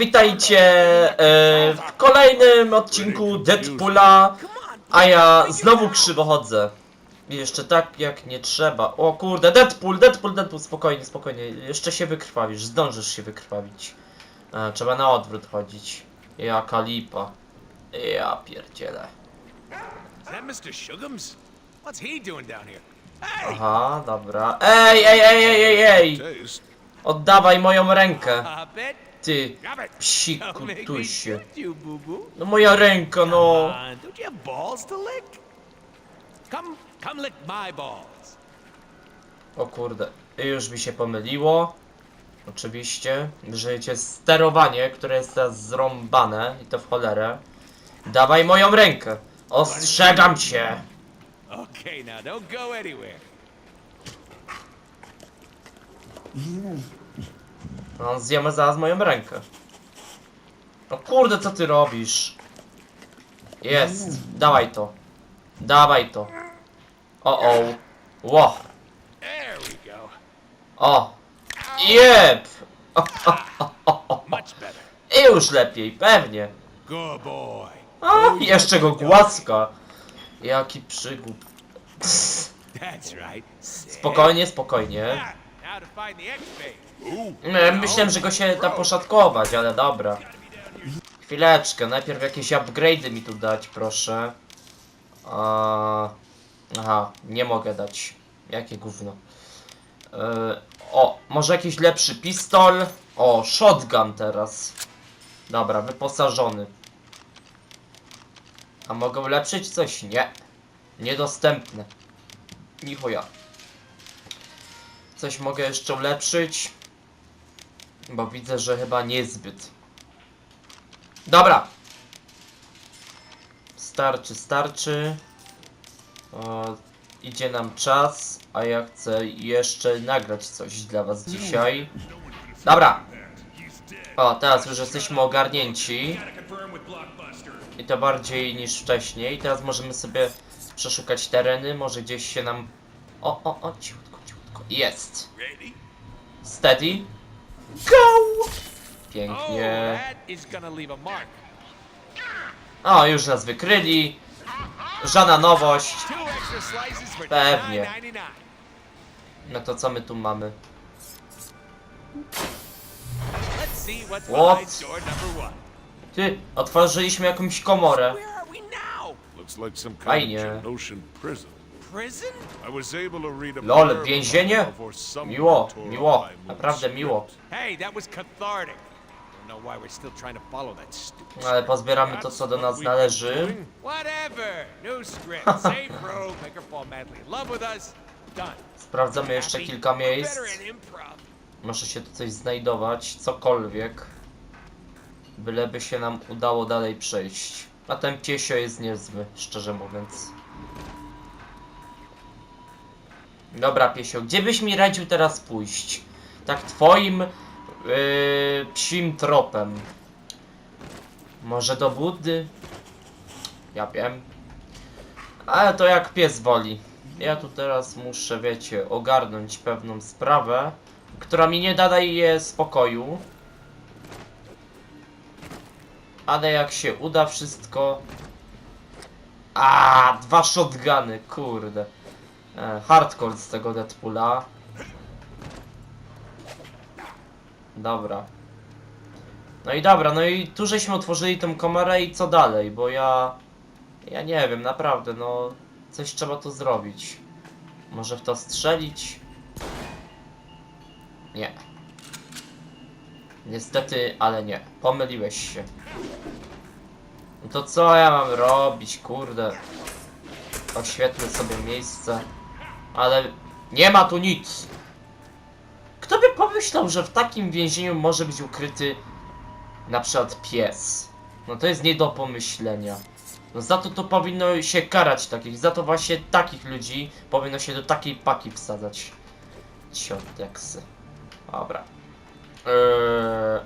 Witajcie e, w kolejnym odcinku Deadpoola, a ja znowu krzywo chodzę. Jeszcze tak jak nie trzeba. O kurde, Deadpool, Deadpool, Deadpool, spokojnie, spokojnie. Jeszcze się wykrwawisz, zdążysz się wykrwawić. E, trzeba na odwrót chodzić. Jaka lipa. Ja pierdzielę. Aha, dobra. Ej, ej, ej, ej, ej, ej! Oddawaj moją rękę. Ty, psiku, tusie. No moja ręka, no. O kurde, już mi się pomyliło. Oczywiście, żyjecie sterowanie, które jest teraz zrąbane i to w cholerę. Dawaj moją rękę. Ostrzegam cię. Okay, now don't go anywhere. On zjemy zaraz moją rękę. O kurde, co ty robisz? Jest, dawaj to. Dawaj to. O o. Ło. O. Better. I już lepiej, pewnie. A, jeszcze go głaska. Jaki przygód. Spokojnie, spokojnie. Myślałem, że go się da poszatkować, ale dobra. Chwileczkę, najpierw jakieś upgrade'y mi tu dać, proszę. Aha, nie mogę dać. Jakie gówno. E, o, może jakiś lepszy pistol? O, shotgun teraz. Dobra, wyposażony. A mogę ulepszyć coś? Nie. Niedostępne. Ni chuja. Coś mogę jeszcze ulepszyć? Bo widzę, że chyba niezbyt. Dobra. Starczy, starczy. O, idzie nam czas, a ja chcę jeszcze nagrać coś dla was dzisiaj. Dobra. O, teraz już jesteśmy ogarnięci. I to bardziej niż wcześniej. Teraz możemy sobie przeszukać tereny. Może gdzieś się nam... O, o, o, cichutko. Jest. Ready? Steady. Go! Oh, Pięknie. mark. O, już nas wykryli. Żadna nowość. Pewnie. 9.99. No to co my tu mamy? What? Ty, otworzyliśmy jakąś komorę. Fajnie. Of Geonosian prison. Prison? I was able to read a Lol, więzienie? Miło, miło, naprawdę miło. Hey, that was cathartic. Don't know why we're still trying to follow that stupid. Ale pozbieramy to, co do nas należy. Whatever. New script. Same rogue. Make her fall madly in love with us. Done. Sprawdzamy jeszcze kilka miejsc. Może się tu coś znajdować, cokolwiek. Byleby się nam udało dalej przejść. A ten piesio jest niezły, szczerze mówiąc. Dobra, piesio, gdzie byś mi radził teraz pójść? Tak twoim yy, psim tropem. Może do Buddy? Ja wiem. Ale to jak pies woli. Ja tu teraz muszę, wiecie, ogarnąć pewną sprawę, która mi nie daje spokoju. Ale jak się uda wszystko... A, dwa shotguny, kurde. E, hardcore z tego Deadpoola. Dobra. No i dobra, no i tu żeśmy otworzyli tą kamerę i co dalej, bo ja... Ja nie wiem, naprawdę, no... Coś trzeba tu zrobić. Może w to strzelić? Nie. Niestety, ale nie. Pomyliłeś się. No to co ja mam robić, kurde? Oświetlę sobie miejsce. Ale nie ma tu nic. Kto by pomyślał, że w takim więzieniu może być ukryty na przykład pies? No to jest nie do pomyślenia. No za to to powinno się karać takich, za to właśnie takich ludzi powinno się do takiej paki wsadzać. Cioteksy. Dobra. Eee,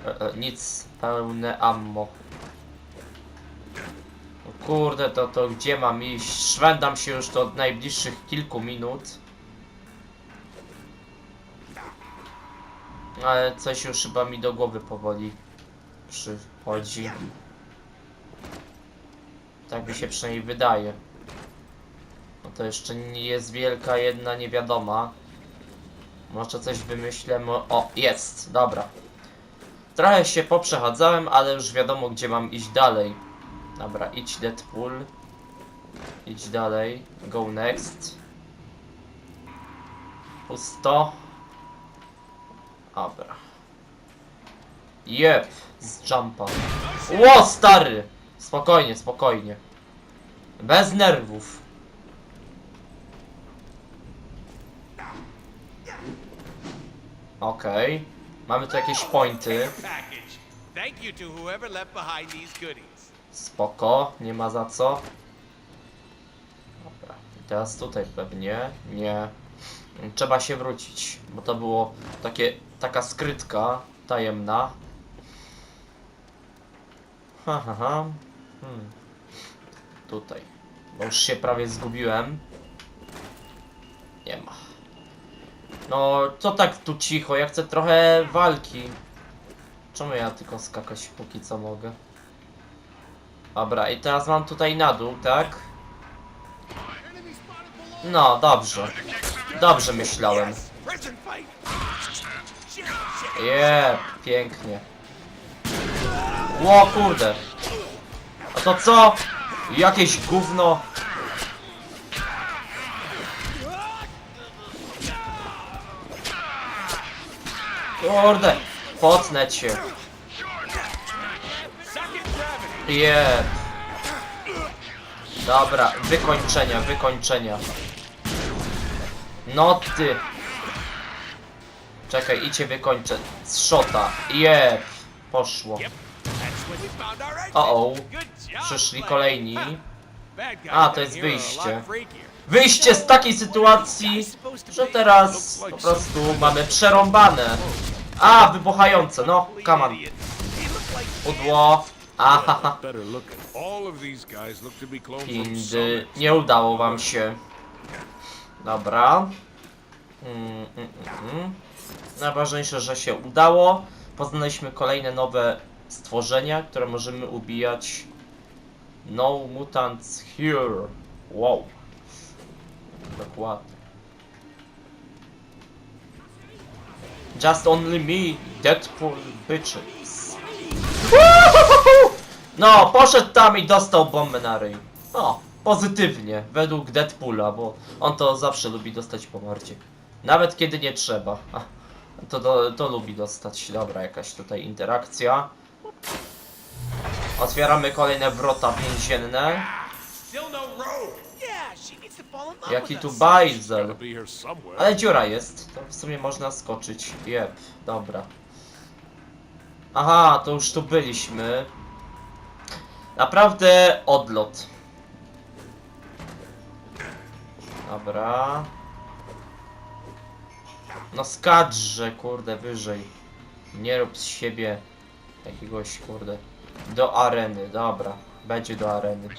e, e, nic, pełne ammo. O kurde, to, to gdzie mam iść? Szwendam się już to od najbliższych kilku minut. Ale coś już chyba mi do głowy powoli przychodzi. Tak mi się przynajmniej wydaje. No to jeszcze nie jest wielka jedna niewiadoma. Może coś wymyślę. O, jest, dobra. Trochę się poprzechadzałem, ale już wiadomo gdzie mam iść dalej. Dobra, idź Deadpool. Idź dalej. Go next. Pusto. Dobra. Jep, z jumpa. Ło, stary! Spokojnie, spokojnie. Bez nerwów. Okej. Mamy tu jakieś pointy. Thank you to whoever left behind these goodies. Spoko, nie ma za co. Dobra, teraz tutaj pewnie. Nie. Trzeba się wrócić, bo to było takie, taka skrytka tajemna. Ha, ha, ha. Hmm. Tutaj. Bo już się prawie zgubiłem. Nie ma. No, co tak tu cicho? Ja chcę trochę walki. Czemu ja tylko skakać póki co mogę? Dobra, i teraz mam tutaj na dół, tak? No, dobrze. Dobrze myślałem. Je, pięknie. Ło, kurde. A to co? Jakieś gówno. Kurde, potnę cię. Suck it, gravity. Je. Dobra, wykończenia, wykończenia. No ty. Czekaj, i cię wykończę. Z shota. Je. Poszło. O, o. Przyszli kolejni. A, to jest wyjście. Wyjście z takiej sytuacji, że teraz po prostu mamy przerąbane. A, wybuchające, no, come on. Aha, Better look at all of these guys look to be clones from Indy, Summit. nie udało wam się. Dobra. Mm, mm, mm, mm. Najważniejsze, że się udało. Poznaliśmy kolejne nowe stworzenia, które możemy ubijać. No mutants here. Wow. Dokładnie. Just only me, Deadpool bitches. No, poszedł tam i dostał bombę na ryj. No, pozytywnie, według Deadpoola, bo on to zawsze lubi dostać po mordzie. Nawet kiedy nie trzeba. To, to, lubi dostać. Dobra, jakaś tutaj interakcja. Otwieramy kolejne wrota więzienne. Jaki tu bajzel. Ale dziura jest, to w sumie można skoczyć. Jep, dobra. Aha, to już tu byliśmy. Naprawdę odlot. Dobra. No skadrze, kurde, wyżej. Nie rób z siebie jakiegoś, kurde. Do areny, dobra. Będzie do areny.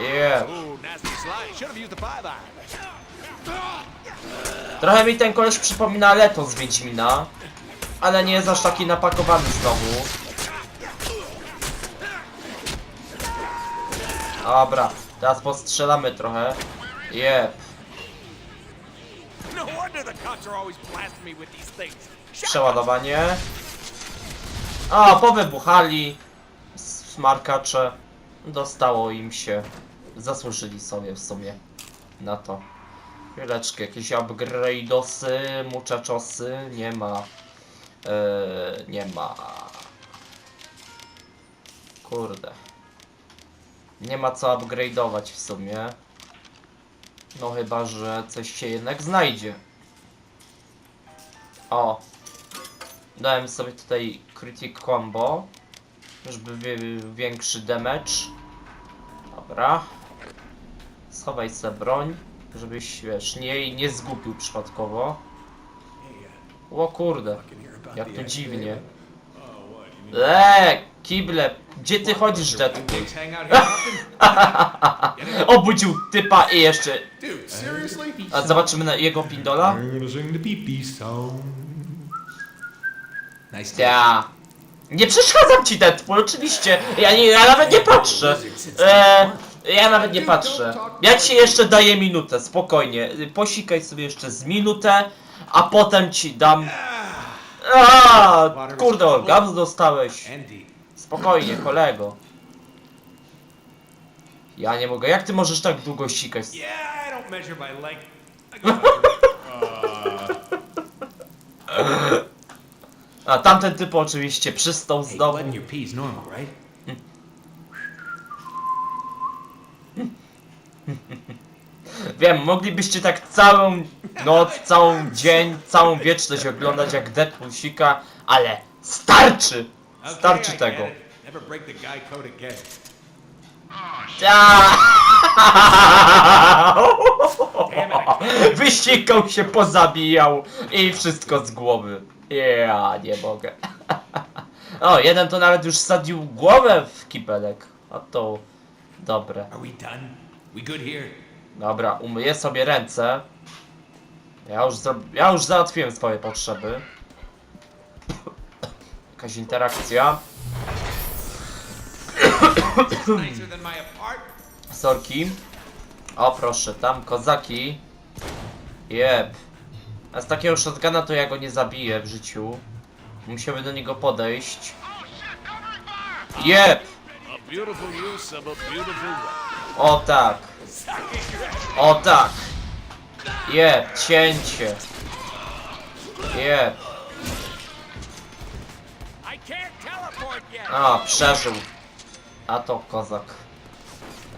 Eye. Trochę mi ten koleś przypomina Leto z Wiedźmina, ale nie jest aż taki napakowany znowu. Dobra, teraz postrzelamy trochę. Jep, No przeładowanie. O, powybuchali. Smarkacze. Dostało im się. Zasłużyli sobie w sumie na to. Chwileczkę, jakieś upgrade'osy, muchaczosy, nie ma. Eee, nie ma. Kurde. Nie ma co upgrade'ować w sumie. No chyba, że coś się jednak znajdzie. O. Dałem sobie tutaj Critic Combo. Żeby wi- większy damage. Dobra. Schowaj sobie broń. Żebyś, wiesz, nie, nie zgubił przypadkowo. O kurde. Jak to dziwnie. Eee, kible. Gdzie ty chodzisz, Deadpool? Obudził typa i jeszcze... A zobaczymy na jego pindola. Ja. Nie przeszkadzam ci, Deadpool, oczywiście. Ja, nie, ja nawet nie patrzę. E, ja nawet nie patrzę. Ja ci jeszcze daję minutę, spokojnie. Posikaj sobie jeszcze z minutę, a potem ci dam... A, kurde, orgazm dostałeś. Spokojnie, kolego. Ja nie mogę. Jak ty możesz tak długo sikać? Yeah, I don't measure my leg. I go measure- A tamten typ oczywiście przystał Hey, znowu. your normal, right? Wiem, moglibyście tak całą noc, całą dzień, całą wieczność oglądać jak Deadpool sika, ale starczy! Starczy tego. Never break the guy code again. Wysikał się, pozabijał i wszystko z głowy. Ja nie mogę. O, jeden to nawet już sadził głowę w kibelek. A to dobre. Are we done? We good here? Dobra, umyję sobie ręce. Ja już, ja już załatwiłem swoje potrzeby. Jakaś interakcja. Sorki. O proszę, tam kozaki. Jeb. A z takiego shotguna to ja go nie zabiję w życiu. Musiałby do niego podejść. Jeb! O tak. O tak. Jeb, cięcie. Yet. A, przeżył. A to kozak.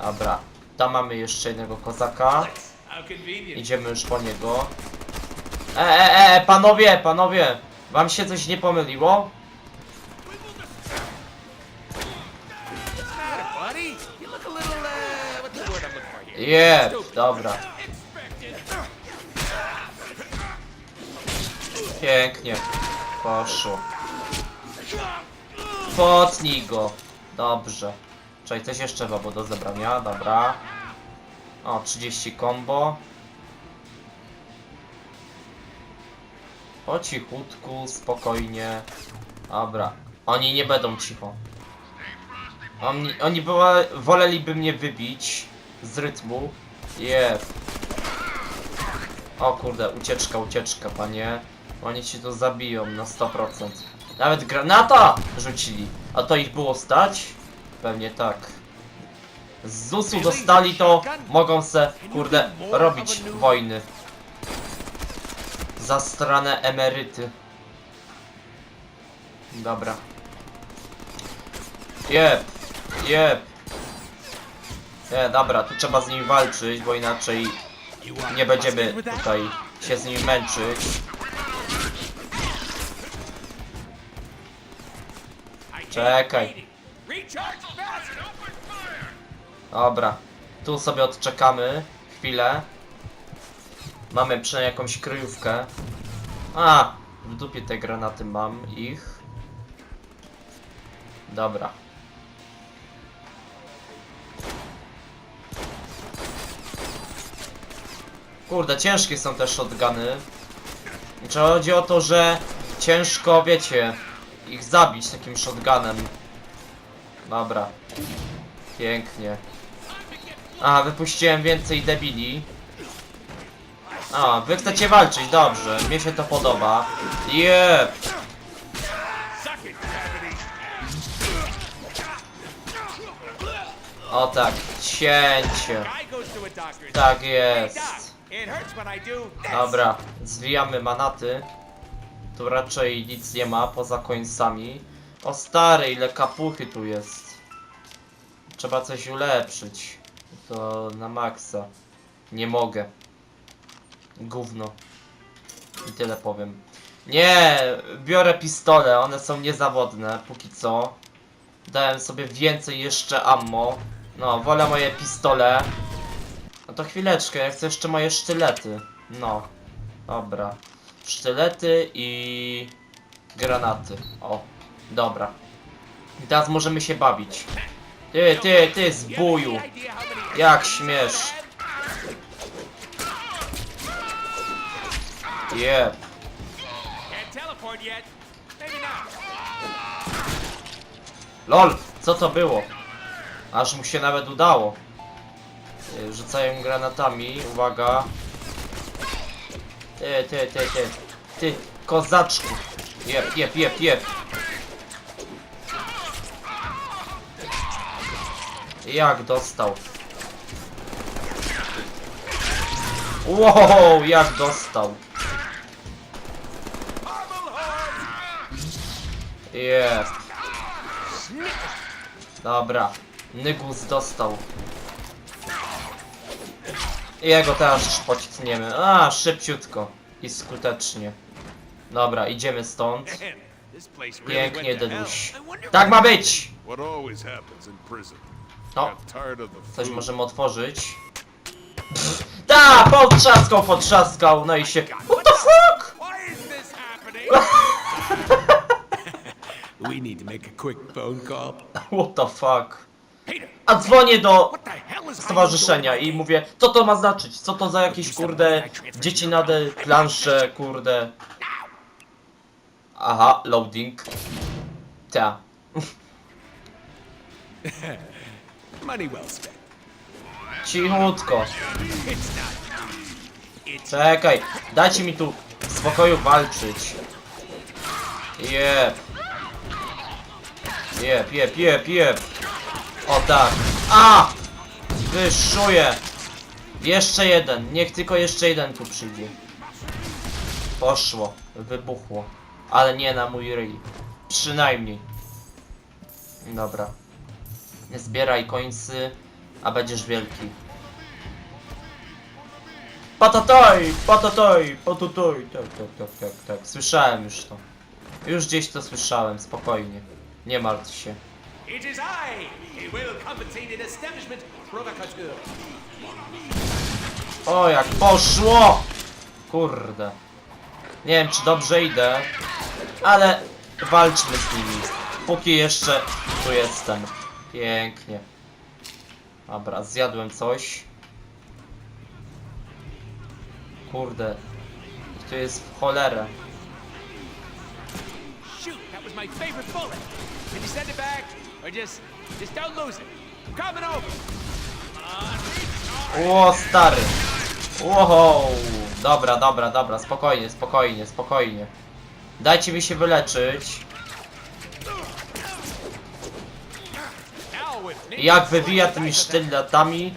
Dobra. Tam mamy jeszcze jednego kozaka. Idziemy już po niego. E, e, e, panowie, panowie! Wam się coś nie pomyliło? Jeb, dobra. Pięknie. Poszło. Potnij go. Dobrze. Czekaj, coś jeszcze chyba do zebrania, dobra. O, 30 combo. Po cichutku, spokojnie. Dobra. Oni nie będą cicho. Oni, oni była, woleliby mnie wybić z rytmu. Jest. O kurde, ucieczka, ucieczka, panie. Oni ci to zabiją na 100%. Nawet granata rzucili. A to ich było stać? Pewnie tak. Z ZUS-u dostali to, mogą se, kurde, robić wojny. Zastrane emeryty. Dobra. Jeb, jeb. Nie, dobra, tu trzeba z nimi walczyć, bo inaczej nie będziemy tutaj się z nimi męczyć. Czekaj. Dobra, tu sobie odczekamy chwilę. Mamy przynajmniej jakąś kryjówkę. A, w dupie te granaty mam ich. Dobra. Kurde, ciężkie są te shotguny. Czy chodzi o to, że ciężko, wiecie, ich zabić takim shotgunem. Dobra. Pięknie. A, wypuściłem więcej debili. A, wy chcecie walczyć, dobrze, mnie się to podoba. Jep! O tak, cięcie. Tak jest. Dobra, zwijamy manaty. Tu raczej nic nie ma poza końcami. O stary, ile kapuchy tu jest. Trzeba coś ulepszyć. To na maksa. Nie mogę. Gówno. I tyle powiem. Nie, biorę pistole, one są niezawodne, póki co. Dałem sobie więcej jeszcze ammo. No, wolę moje pistole. No to chwileczkę, ja chcę jeszcze moje sztylety. No, dobra. Sztylety i granaty. O, dobra. I teraz możemy się bawić. Ty, ty, ty, zbuju. Jak śmiesz. Jep. LOL, co to było? Aż mu się nawet udało. Y, Rzucają granatami, uwaga. Ty, ty, ty, ty. Ty, kozaczku. Jep, jep, jep, jep. Jak dostał? Wow, jak dostał? Jep. Dobra. Nygus dostał. I ja go teraz pocicniemy. A, szybciutko i skutecznie. Dobra, idziemy stąd. Pięknie, Deduś. Tak ma być! No, coś możemy otworzyć. Pff, ta, potrzaskał, potrzaskał, no i się... What the fuck? What the fuck? A dzwonię do stowarzyszenia i mówię, co to ma znaczyć? Co to za jakieś kurde dziecinade, plansze, kurde. Aha, loading. Ta. Cichutko. Czekaj, dajcie mi tu w spokoju walczyć. Jep. Jep, jep, jep, jep. O tak. A! Wyszuję. Jeszcze jeden. Niech tylko jeszcze jeden tu przyjdzie. Poszło. Wybuchło. Ale nie na mój ryj. Przynajmniej. Dobra. Zbieraj końcy, a będziesz wielki. Patatoj! Patatoj! Patatoj! Tak, tak, tak, tak, tak. Słyszałem już to. Już gdzieś to słyszałem, spokojnie. Nie martw się. It is I, O, jak poszło! Kurde. Nie wiem, czy dobrze idę, ale walczmy z nimi. Póki jeszcze tu jestem. Pięknie. Dobra, zjadłem coś. Kurde. Tu jest w cholerę. shoot. That was my favorite bullet. Can you send it back, or just, just don't lose it? Coming over. O, stary. Wow. Dobra, dobra, dobra, spokojnie, spokojnie, spokojnie. Dajcie mi się wyleczyć. Jak wywija tymi sztyletami.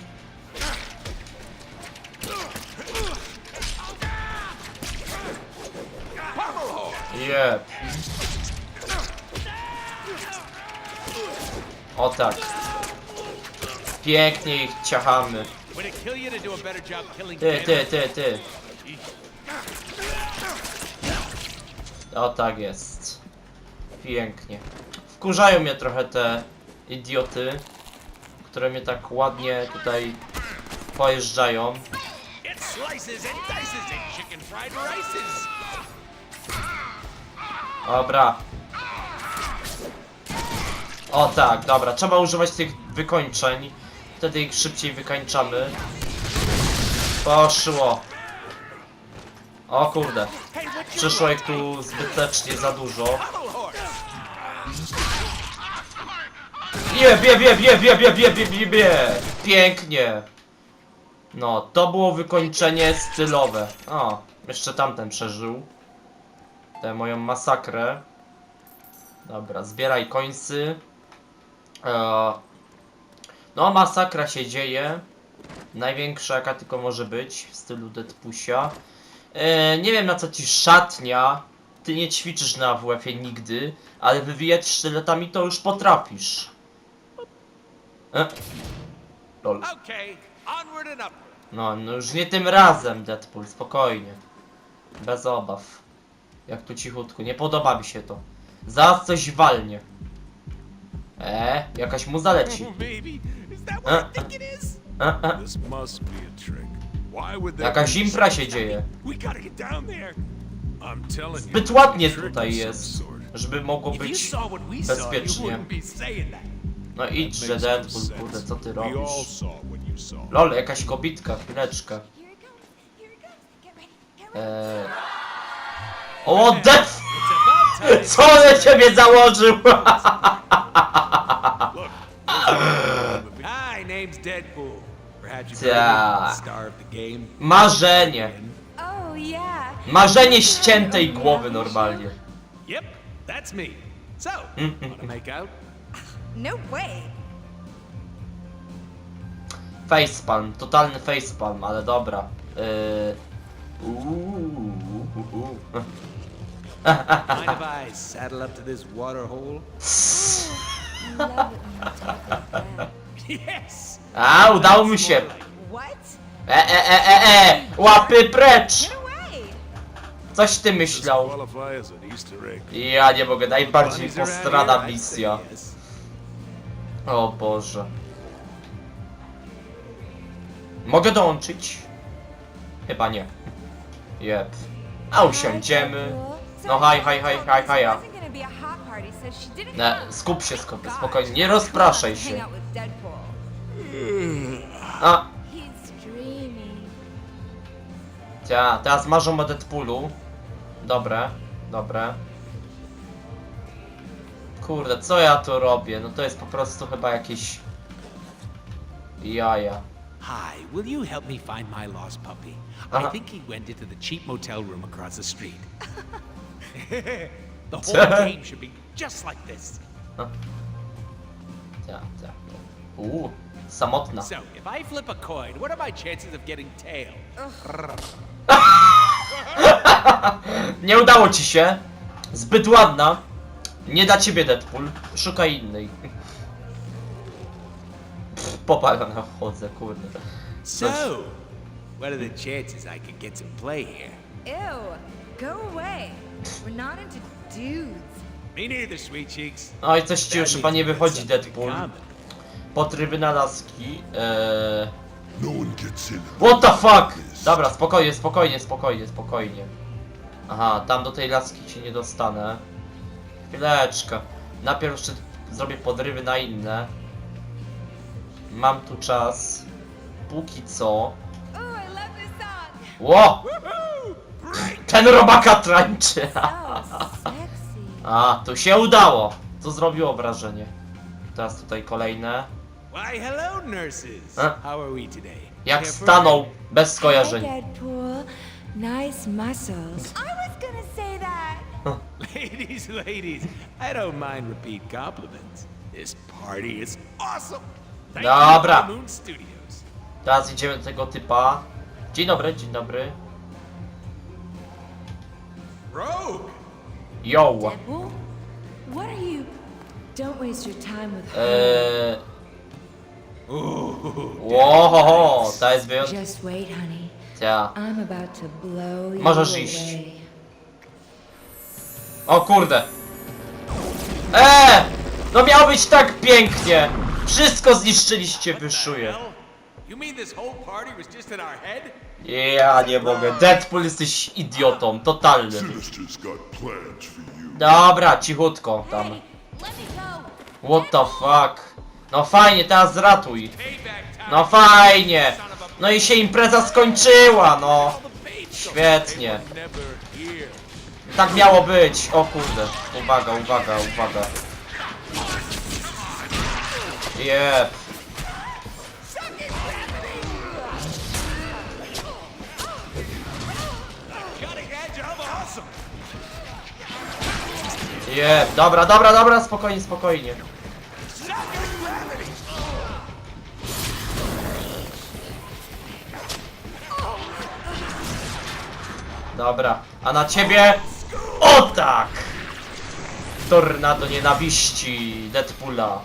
Jep. O tak. Pięknie ich ciachamy. Ty, ty, ty, ty. O tak jest. Pięknie. Wkurzają mnie trochę te idioty, które mnie tak ładnie tutaj pojeżdżają. It O tak, dobra. Trzeba używać tych wykończeń. Wtedy ich szybciej wykańczamy. Poszło. O kurde. Przyszło ich tu zbytecznie za dużo. Jeb, jeb, jeb, jeb, jeb, jeb, jeb, jeb, jeb, jeb. Pięknie. No, to było wykończenie stylowe. O, jeszcze tamten przeżył. Tę moją masakrę. Dobra, zbieraj końcy. E, no, masakra się dzieje. Największa jaka tylko może być w stylu Deadpusia. E, nie wiem na co ci szatnia. Ty nie ćwiczysz na WF-ie nigdy, ale wywijać sztyletami to już potrafisz. E? Lol. No, no już nie tym razem, Deadpool, spokojnie. Bez obaw. Jak tu cichutku, nie podoba mi się to. Zaraz coś walnie. Eee, jakaś muza leci. Jakaś impra się dzieje. Zbyt ładnie tutaj jest, żeby mogło być bezpiecznie. No idź, że Deadpool, kurde, co ty robisz? Lol, jakaś kobitka, chwileczkę. Eee... O, Deadpool! Co on ciebie założył? name's Deadpool. Perhaps you've heard of star of the game. Marzenie. Oh, yeah. Marzenie ściętej głowy normalnie. Yep, that's me. So, wanna make out? No way. Facepalm, totalny facepalm, ale dobra. Yy... Uuu, uuu. Mind if I saddle up to this water hole? Love it when you talk like that. Yes! A, udało mi się. E, e, e, e, e! Łapy precz! Coś ty myślał. Ja nie mogę, najbardziej postrada misja. O Boże. Mogę dołączyć? Chyba nie. Jep. A usiądziemy. No haj, haj, haj, haj, haja. Ne, skup się, skup, spokojnie, nie rozpraszaj się. Out. A, He's dreaming. ja, teraz marzą o Deadpoolu. Dobre, dobre. Kurde, co ja tu robię? No to jest po prostu chyba jakieś... Jaja. Hi, will you help me find my lost puppy? Uh-huh. I think he went into the cheap motel room across the street. the whole game should be just like this. Ja, ja. Uuu, samotna. So, if I flip a coin, what are my chances of getting tail? Nie udało ci się. Zbyt ładna. Nie da ciebie Deadpool. Szukaj innej. Pff, Popalona chodzę, kurde. So, what are the chances I could get some play here? Ew. Go away. We're not into dudes. Me neither, sweet cheeks. Oj, coś ci już chyba nie wychodzi Deadpool. In common. Po tryby na laski. Eee... What the fuck? Dobra, spokojnie, spokojnie, spokojnie, spokojnie. Aha, tam do tej laski ci nie dostanę. Chwileczkę. Najpierw jeszcze zrobię podrywy na inne. Mam tu czas. Póki co. Ło! Ten robaka trańczy! A, tu się udało! To zrobiło wrażenie. Teraz tutaj kolejne. Why, hello, nurses. How are we today? Jak stanął bez skojarzeń. Deadpool. Nice muscles. I was gonna say that. Ladies, ladies, I don't mind repeat compliments. This party is awesome. Thank Dobra. Moon Studios. Teraz idziemy do tego typa. Dzień dobry, dzień dobry. Rogue. Yo! Deadpool? What are you? Don't waste your time with her. Eee... Łohoho, to jest wyjątkowa. Just wait, honey. Ja. I'm about to blow you Możesz iść. away. O kurde. Eee! No miało być tak pięknie. Wszystko zniszczyliście, wyszuję. Hell? You mean this whole party was just in our head? Ja nie mogę. Deadpool jesteś idiotą, totalnym. Sinister's got plans for you. Dobra, cichutko tam. Let me go. What the fuck? No fajnie, teraz time. No fajnie. No i się impreza skończyła, no. Świetnie. Tak miało być. O kurde. Uwaga, uwaga, uwaga. Jep. Jep. Dobra, dobra, dobra, spokojnie, spokojnie. Dobra, a na ciebie... O tak! Tornado nienawiści Deadpoola.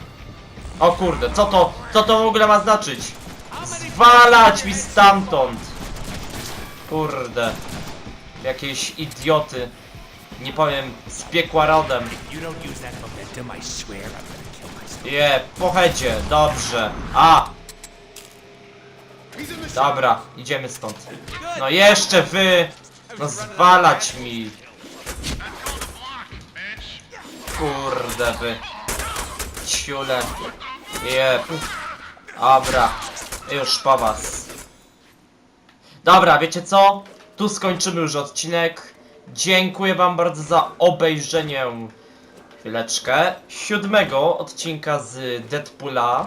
O kurde, co to, co to w ogóle ma znaczyć? Zwalać mi stamtąd! Kurde. Jakieś idioty. Nie powiem, z piekła rodem. Je, headzie, dobrze. A! Dobra, idziemy stąd. No jeszcze wy! No zwalać mi! Kurde wy! Ciule! Je! Dobra, już po was. Dobra, wiecie co? Tu skończymy już odcinek. Dziękuję wam bardzo za obejrzenie chwileczkę, siódmego odcinka z Deadpoola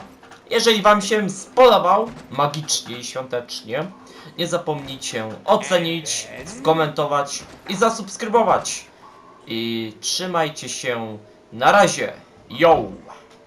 Jeżeli wam się spodobał, magicznie i świątecznie, nie zapomnijcie ocenić, skomentować i zasubskrybować. I trzymajcie się. Na razie. Yo!